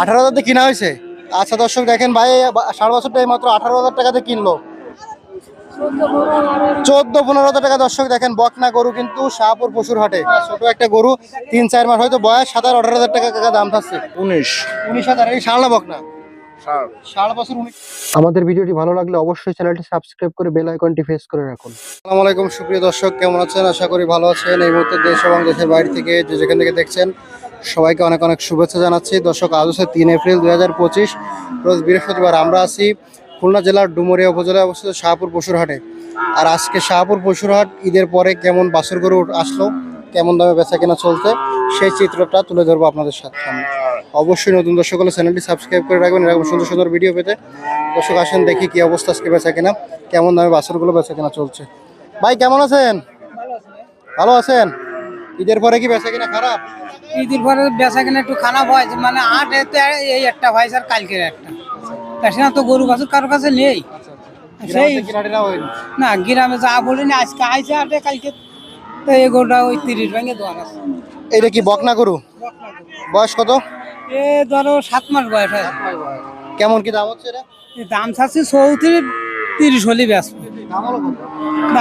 আঠারো হাজার দিয়ে কিনা হয়েছে? আচ্ছা দর্শক দেখেন ভাই সাড়ে বছরটা এই মাত্র আঠারো হাজার টাকাতে কিনলো। চোদ্দ পনেরো হাজার টাকা দর্শক দেখেন বকনা গরু কিন্তু শাহপুর পশুর হাটে। ছোট একটা গরু তিন চার মাস হয়তো বয়স সাত আর আঠারো হাজার টাকা কাকা দাম থাকছে। উনিশ। উনিশ হাজার এই সাড়ে বকনা? আমাদের ভিডিওটি ভালো লাগলে অবশ্যই চ্যানেলটি সাবস্ক্রাইব করে বেল আইকনটি প্রেস করে রাখুন। আসসালামু আলাইকুম সুপ্রিয় দর্শক কেমন আছেন? আশা করি ভালো আছেন। এই মুহূর্তে দেশ এবং দেশের বাইরে থেকে যে যেখান থেকে দেখছেন সবাইকে অনেক অনেক শুভেচ্ছা জানাচ্ছি। দর্শক আজ হচ্ছে তিন এপ্রিল দুই হাজার পঁচিশ রোজ বৃহস্পতিবার আমরা আছি খুলনা জেলার ডুমুরিয়া উপজেলায় অবস্থিত শাহপুর পশুর হাটে আর আজকে শাহপুর পশুরহাট ঈদের পরে কেমন বাছুর গরু আসলো কেমন দামে বেচা কেনা চলছে সেই চিত্রটা তুলে ধরবো আপনাদের সাথে অবশ্যই নতুন দর্শক হলে চ্যানেলটি সাবস্ক্রাইব করে রাখবেন এরকম সুন্দর সুন্দর ভিডিও পেতে। দর্শক আসেন দেখি কি অবস্থা আজকে বেচা কেনা কেমন দামে বাছুরগুলো বেচা কেনা চলছে। ভাই কেমন আছেন? ভালো আছেন? ঈদের পরে কি বেচা কেনা খারাপ? ঈদের পরে বেচা কিনা একটু খারাপ হয় মানে আট এতে এই একটা হয় স্যার কালকের একটা। তাছাড়া তো গরু বাছুর কারোর কাছে নেই। সেই। না গ্রামে যা বলিনি আজকে আইসে আটে কালকে তো এই গরুটা ওই তিরিশ ভেঙে দোয়ান আছে। এটা কি বকনা গরু? বয়স কত? এ ধরো সাত মাস বয়স হয়। কেমন কি দাম হচ্ছে এটা? দাম চাচ্ছি চৌত্রিশ তিরিশ হলে ব্যস্ত দাম হলো কত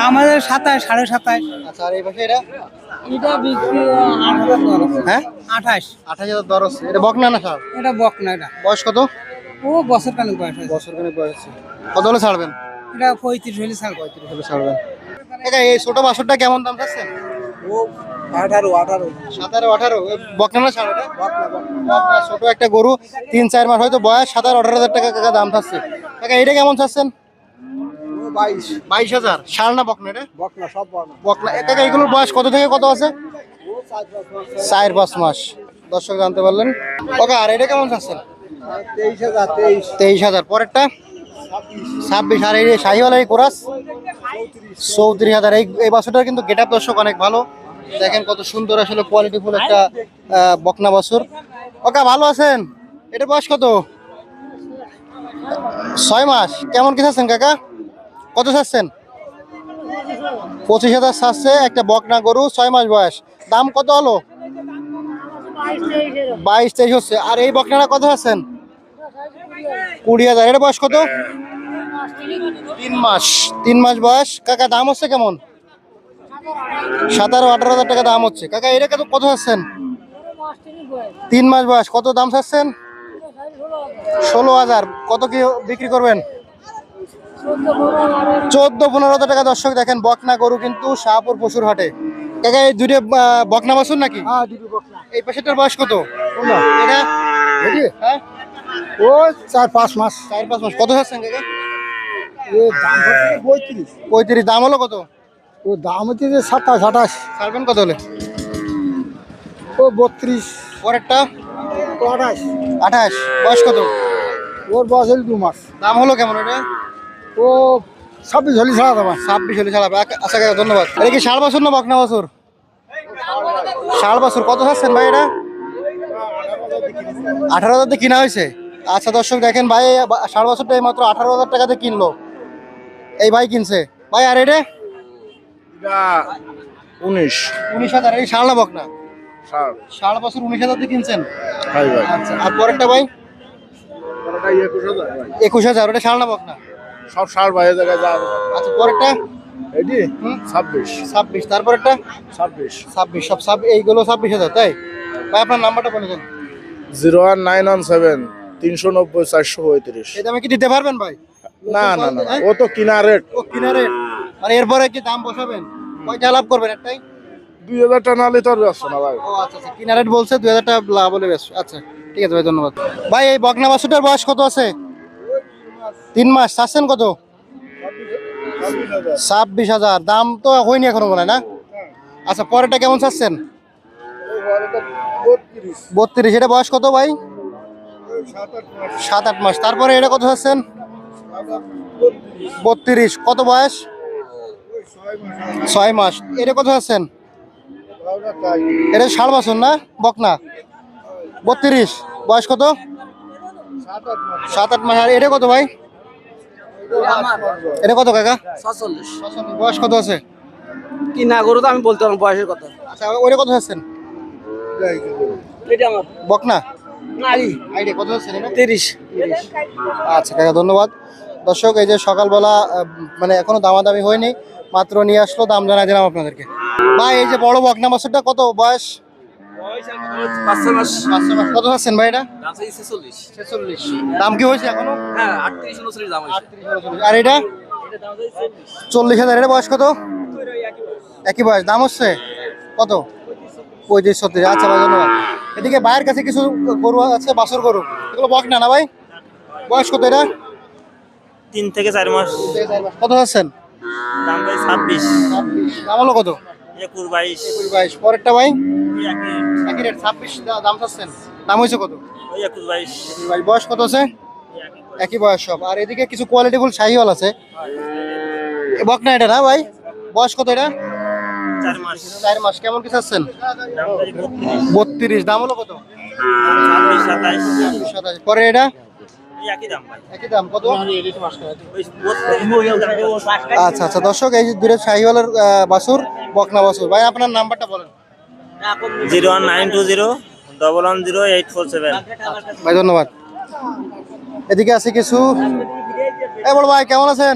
আমাদের সাতাশ সাড়ে সাতাশ। আচ্ছা আর এই পাশে এটা? এটা বিক্রি আট হাজার দর আছে। হ্যাঁ? আঠাশ। আঠাশ হাজার দর হচ্ছে এটা বকনা না সার? এটা বক না এটা। বয়স কত? ও বছর কানেক বয়স হয়েছে। বছর খানিক বয়স আছে। কত হলে ছাড়বেন? এটা পঁয়ত্রিশ হলে ছাড় পঁয়ত্রিশ হলে ছাড়বেন। একা এই ছোট বাছরটা কেমন দাম চাচ্ছেন ও আঠারো আঠারো। সাতারো আঠারো? বকনা না ছাড় এটা? বকনা ছোট একটা গরু তিন চার মাস হয়তো বয়স সাতারো আঠারো হাজার টাকা কাকা দাম চাচ্ছে। কাকা এটা কেমন চাচ্ছেন? বাইশ। বাইশ হাজার। সার না বকনা এটা? বকনা সব বকনা। বকনা। এ এগুলোর বয়স কত থেকে কত আছে? চার পাঁচ মাস। দর্শক জানতে পারলেন। ওকে আর এটা কেমন চাচ্ছেন? তেইশ হাজার তেইশ। তেইশ হাজার। পরেরটা? ছাব্বিশ। আর এই শাহিওয়ালা এই কোরাস? চৌত্রিশ হাজার। এই এই বাছুরটার কিন্তু গেট আপ দর্শক অনেক ভালো। দেখেন কত সুন্দর আসলে কোয়ালিটি ফুল একটা বকনা বাছুর। ওকা ভালো আছেন? এটা বয়স কত? ছয় মাস। কেমন কি চাচ্ছেন কাকা? কত চাচ্ছেন? পঁচিশ হাজার চাচ্ছে একটা বকনা গরু, ছয় মাস বয়স। দাম কত হলো? বাইশ তেইশ হচ্ছে। আর এই বকনাটা কত আছেন কুড়ি হাজার। এটা বয়স কত? তিন মাস। তিন মাস বয়স। কাকা, দাম হচ্ছে কেমন? সতেরো, আঠারো হাজার টাকা দাম হচ্ছে। কাকা, এটা কত কত চাচ্ছেন? তিন মাস বয়স। কত দাম চাচ্ছেন? ষোলো হাজার। কত কি বিক্রি করবেন? চোদ্দ পনেরো হাজার টাকা দর্শক দেখেন বকনা গরু কিন্তু শাহপুর পশুর হাটে। কাকা এই দুটো বকনা বাছুর নাকি? এই পাশেটার বয়স কত? এটা হ্যাঁ? ও চার পাঁচ মাস। চার পাঁচ মাস। কত চাচ্ছেন কাকা ও দাম হচ্ছে পঁয়ত্রিশ। পঁয়ত্রিশ। দাম হলো কত? ও দাম হচ্ছে যে সাতাশ আঠাশ। ছাড়বেন কত হলে? ও বত্রিশ। পরেরটা? আঠাশ। আঠাশ। বয়স কত? ওর বয়স হলো দু মাস। দাম হলো কেমন এটা? ও ছাব্বিশ হলে ছাড়া দেবা ছাব্বিশ হলে ছাড়াবে আচ্ছা কাকা ধন্যবাদ। এটা কি ষাট বছর না বকনা বছর? ষাট বছর। কত চাচ্ছেন ভাই এটা? আঠারো হাজার কিনা হয়েছে? আচ্ছা দর্শক দেখেন ভাই ষাট বছরটা এই মাত্র আঠারো হাজার টাকাতে কিনলো। এই ভাই কিনছে। ভাই আর এটা? উনিশ। উনিশ হাজার। এই ষাট না বকনা ষাট। বছর উনিশ হাজার দিয়ে কিনছেন? ভাই। আচ্ছা আর পরেরটা ভাই? একুশ হাজার ওটা ষাট না বকনা সব ষাট বাইরে জায়গায় যা আচ্ছা পরেরটা? এটি? হুম? ছাব্বিশ। ছাব্বিশ। তারপরেরটা? ছাব্বিশ। ছাব্বিশ সব ছাব্বিশ এইগুলো ছাব্বিশ হাজার তাই? ভাই আপনার নাম্বারটা বলে দেন। Zero one nine one seven তিনশো নব্বই চারশো পঁয়ত্রিশ। এই দামে কি দিতে পারবেন ভাই? না না না ও তো কিনা রেট। ও কিনা রেট। আর এরপরে কি দাম বসাবেন? কয়টা লাভ করবেন একটাই? দুই হাজার টাকা নাহলে তো আর ব্যস্ত না ভাই। ও আচ্ছা আচ্ছা কিনা রেট বলছে দুই হাজার টাকা লাভ বলে বেশ আচ্ছা ঠিক আছে ভাই ধন্যবাদ। ভাই এই বকনা বাসুটার বয়স কত আছে? তিন মাস চাচ্ছেন কত? ছাব্বিশ হাজার। দাম তো হয়নি এখনও মনে হয় না? আচ্ছা পরেরটা কেমন চাচ্ছেন? বত্রিশ। এটা বয়স কত ভাই? সাত আট মাস। তারপরে এটা কত চাচ্ছেন? বত্রিশ। কত বয়স? ছয় মাস। এটা কত চাচ্ছেন? এটা ষাট বছর না? বকনা? বত্রিশ। বয়স কত? সাত আট মাস। আর এটা কত ভাই? এটা কত কাকা? সাতচল্লিশ। বয়স কত আছে? কি না তো আমি বলতে পারব বয়সের কথা। আচ্ছা কত আছেন এটা আমার। বকনা? আচ্ছা কাকা ধন্যবাদ। দর্শক এই যে সকালবেলা মানে এখনও দামাদামি হয়নি মাত্র নিয়ে আসলো দাম জানাই দিলাম আপনাদেরকে। ভাই এই যে বড় বকনা মাছেরটা কত বয়স? কত আছেন ভাই এটা? ছেচল্লিশ দাম কি হয়েছে এখনও? আর এটা? চল্লিশ হাজার। এটা বয়স কত? একই বয়স। দাম হচ্ছে? কত? পঁয়ত্রিশ ছত্রিশ। আচ্ছা ভাই ধন্যবাদ। এদিকে ভাইয়ের কাছে কিছু গরু আছে বাছর গরু। এগুলো বক না না ভাই? বয়স কত এটা? তিন থেকে চার মাস। কত আছেন দাম ভাই ছাব্বিশ। দাম হলো কত? একুশ বাইশ। একুশ বাইশ। পরেরটা ভাই? একই। রেট ছাব্বিশ দাম চাচ্ছেন। দাম হয়েছে কত? ওই একুশ বাইশ। একুশ বাইশ। বয়স কত আছে? একই বয়স। সব। আর এদিকে কিছু কোয়ালিটিফুল শাহিওয়াল আছে। বক না এটা না ভাই? বয়স কত এটা? চার মাস। কেমন কি চাচ্ছেন? বত্রিশ। দাম হলো কত? সাতাশ পরে এটা? একই দাম ভাই। একই দাম কত? আচ্ছা আচ্ছা। দর্শক এই দূরে শাহিওয়ালের বাসুর বকনা বাসুর ভাই আপনার নাম্বারটা বলেন। Zero one nine two zero double one zero eight four seven. ভাই ধন্যবাদ। এদিকে আছে কিছু। এ বড় ভাই কেমন আছেন?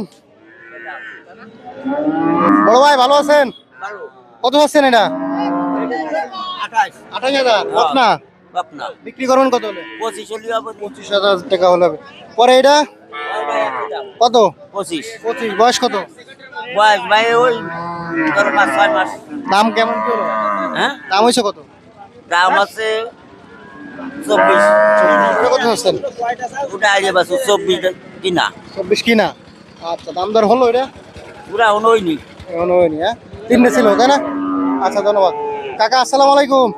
বড় ভাই ভালো আছেন? কত আছেন এটা? আঠাশ। হাজার। বিক্রি করবেন কত হলে? পঁচিশ হাজার টাকা হলে হবে। পরে এটা? কত? পঁচিশ। পঁচিশ। বয়স কত? বয়স ভাই ওই ধরো পাঁচ ছয় মাস। দাম কেমন কি হলো? হ্যাঁ? দাম হয়েছে কত? দাম আছে চব্বিশ। কত ওটা বাস চব্বিশ কিনা। চব্বিশ কিনা? আচ্ছা দাম দর হলো এটা? পুরা হইনি এখনও হয়নি হ্যাঁ? তিনটে ছিল তাই না? আচ্ছা ধন্যবাদ। কাকা আসসালামু আলাইকুম।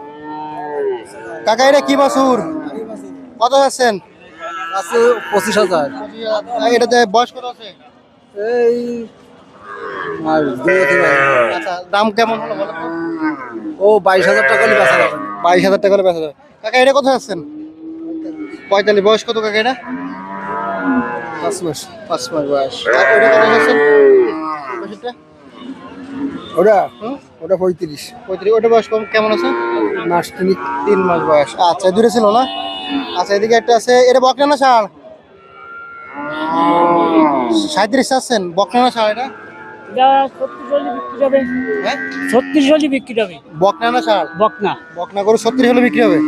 কাকা এটা কি বাসুর কত আছেন আছে পঁচিশ হাজার। এটাতে বয়স কত আছে? এই আচ্ছা দাম কেমন হলো বলো ও বাইশ হাজার টাকা হলে বেচা যাবে। বাইশ হাজার টাকা করে বেচা যাবে। কাকা এটা কোথায় আছেন পঁয়তাল্লিশ। বয়স কত কাকা এটা? পাঁচ মাস পাঁচ মাস বয়স। ওইটা কত? ওটা? হুম? ওটা পঁয়ত্রিশ। পঁয়ত্রিশ। ওটা বয়স কম কেমন আছে? মাস তিনি তিন মাস বয়স। আচ্ছা দূরে ছিল না? আচ্ছা এদিকে একটা আছে। এটা বকনা না ষাঁড় সাঁত্রিশ আছেন বকনা না ষাঁড় এটা হ্যাঁ? ছত্রিশ হলে বিক্রি হবে। বকনা না বকনা। বকনা করে ছত্রিশ হলে বিক্রি হবে?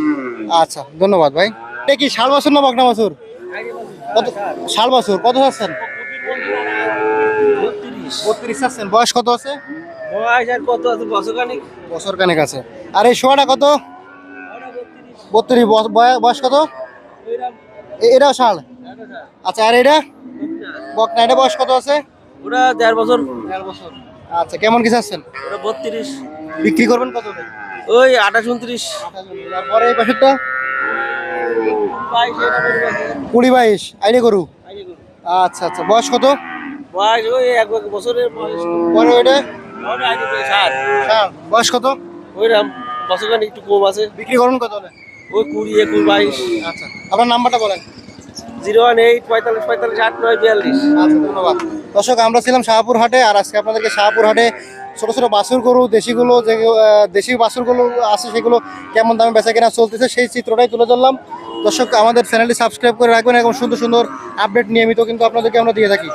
আচ্ছা ধন্যবাদ ভাই। এটা কি ষাড় বাছুর না বকনা বাছুর? কত ষাড় বাছুর। কত আছেন বত্রিশ আছেন বয়স কত আছে? বয়স আর কত আছে? বছর খানিক বছর কানেক আছে। আর এই শোয়াটা কত? বত্রিশ। বয়স- বয়- বয়স কত? এ- এটাও ষাড় আচ্ছা আর এটা? বকনা এটা বয়স কত আছে? ওরা দেড় বছর। দেড় বছর। আচ্ছা কেমন কিছু আছেন ওরা বত্রিশ। বিক্রি করবেন কত ওই আঠাশ উনত্রিশ। তারপরে এই পাশেরটা? কুড়ি বাইশ। আইডি গরু? আচ্ছা আচ্ছা। বয়স কত? বয়স ওই এক এক বছরের বয়স। পরে ওইটা? বয়স কত? ওইরকম বছর একটু কম আছে। বিক্রি করুন কত হলে? ওই কুড়ি একুশ বাইশ। আচ্ছা আপনার নাম্বারটা বলেন। জিরো ওয়ান এইট পঁয়তাল্লিশ পঁয়তাল্লিশ আট নয় বিয়াল্লিশ। আচ্ছা ধন্যবাদ। দর্শক আমরা ছিলাম শাহপুর হাটে আর আজকে আপনাদেরকে শাহপুর হাটে ছোট ছোট বাছুর গরু দেশিগুলো যে দেশি বাছুরগুলো আছে সেগুলো কেমন দামে বেচা কেনা চলতেছে সেই চিত্রটাই তুলে ধরলাম। দর্শক আমাদের চ্যানেলটি সাবস্ক্রাইব করে রাখবেন এবং সুন্দর সুন্দর আপডেট নিয়মিত কিন্তু আপনাদেরকে আমরা দিয়ে থাকি।